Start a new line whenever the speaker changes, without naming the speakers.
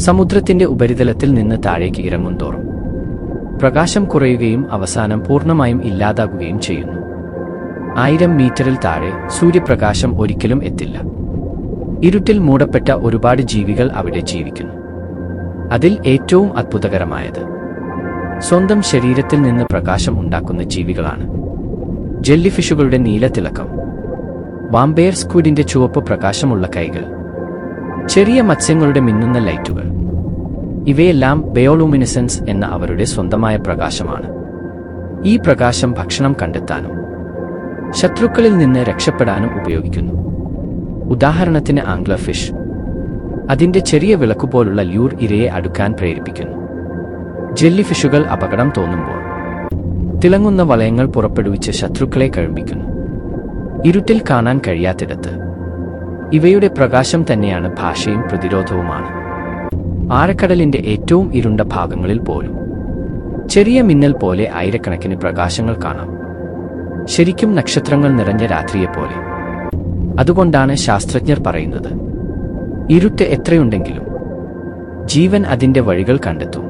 സമുദ്രത്തിന്റെ ഉപരിതലത്തിൽ നിന്ന് താഴേക്ക് ഇറങ്ങുന്തോറും പ്രകാശം കുറയുകയും അവസാനം പൂർണമായും ഇല്ലാതാകുകയും ചെയ്യുന്നു. ആയിരം മീറ്ററിൽ താഴെ സൂര്യപ്രകാശം ഒരിക്കലും എത്തില്ല. ഇരുട്ടിൽ മൂടപ്പെട്ട ഒരുപാട് ജീവികൾ അവിടെ ജീവിക്കുന്നു. അതിൽ ഏറ്റവും അത്ഭുതകരമായത് സ്വന്തം ശരീരത്തിൽ നിന്ന് പ്രകാശം ഉണ്ടാക്കുന്ന ജീവികളാണ്. ജെല്ലിഫിഷുകളുടെ നീല തിളക്കം വാമ്പയർ സ്ക്വിഡിന്റെ ചുവപ്പ് പ്രകാശമുള്ള കൈകൾ ചെറിയ മത്സ്യങ്ങളുടെ മിന്നുന്ന ലൈറ്റുകൾ. ഇവയെല്ലാം ബയോളൂമിനിസൻസ് എന്ന അവരുടെ സ്വന്തമായ പ്രകാശമാണ്. ഈ പ്രകാശം ഭക്ഷണം കണ്ടെത്താനും ശത്രുക്കളിൽ നിന്ന് രക്ഷപ്പെടാനും ഉപയോഗിക്കുന്നു. ഉദാഹരണത്തിന് ആംഗ്ലഫിഷ് അതിന്റെ ചെറിയ വിളക്കുപോലുള്ള ല്യൂർ ഇരയെ അടുക്കാൻ പ്രേരിപ്പിക്കുന്നു. ജെല്ലിഫിഷുകൾ അപകടം തോന്നുമ്പോൾ തിളങ്ങുന്ന വളയങ്ങൾ പുറപ്പെടുവിച്ച് ശത്രുക്കളെ കഴിപ്പിക്കുന്നു ഇരുട്ടിൽ കാണാൻ കഴിയാത്തിടത്ത് ഇവയുടെ പ്രകാശം തന്നെയാണ് ഭാഷയും പ്രതിരോധവുമാണ്. ആഴക്കടലിന്റെ ഏറ്റവും ഇരുണ്ട ഭാഗങ്ങളിൽ പോലും. ചെറിയ മിന്നൽ പോലെ ആയിരക്കണക്കിന് പ്രകാശങ്ങൾ കാണാം. ശരിക്കും നക്ഷത്രങ്ങൾ നിറഞ്ഞ രാത്രിയെപ്പോലെ അതുകൊണ്ടാണ് ശാസ്ത്രജ്ഞർ പറയുന്നത്. ഇരുട്ട് എത്രയുണ്ടെങ്കിലും ജീവൻ അതിന്റെ വഴികൾ കണ്ടെത്തും.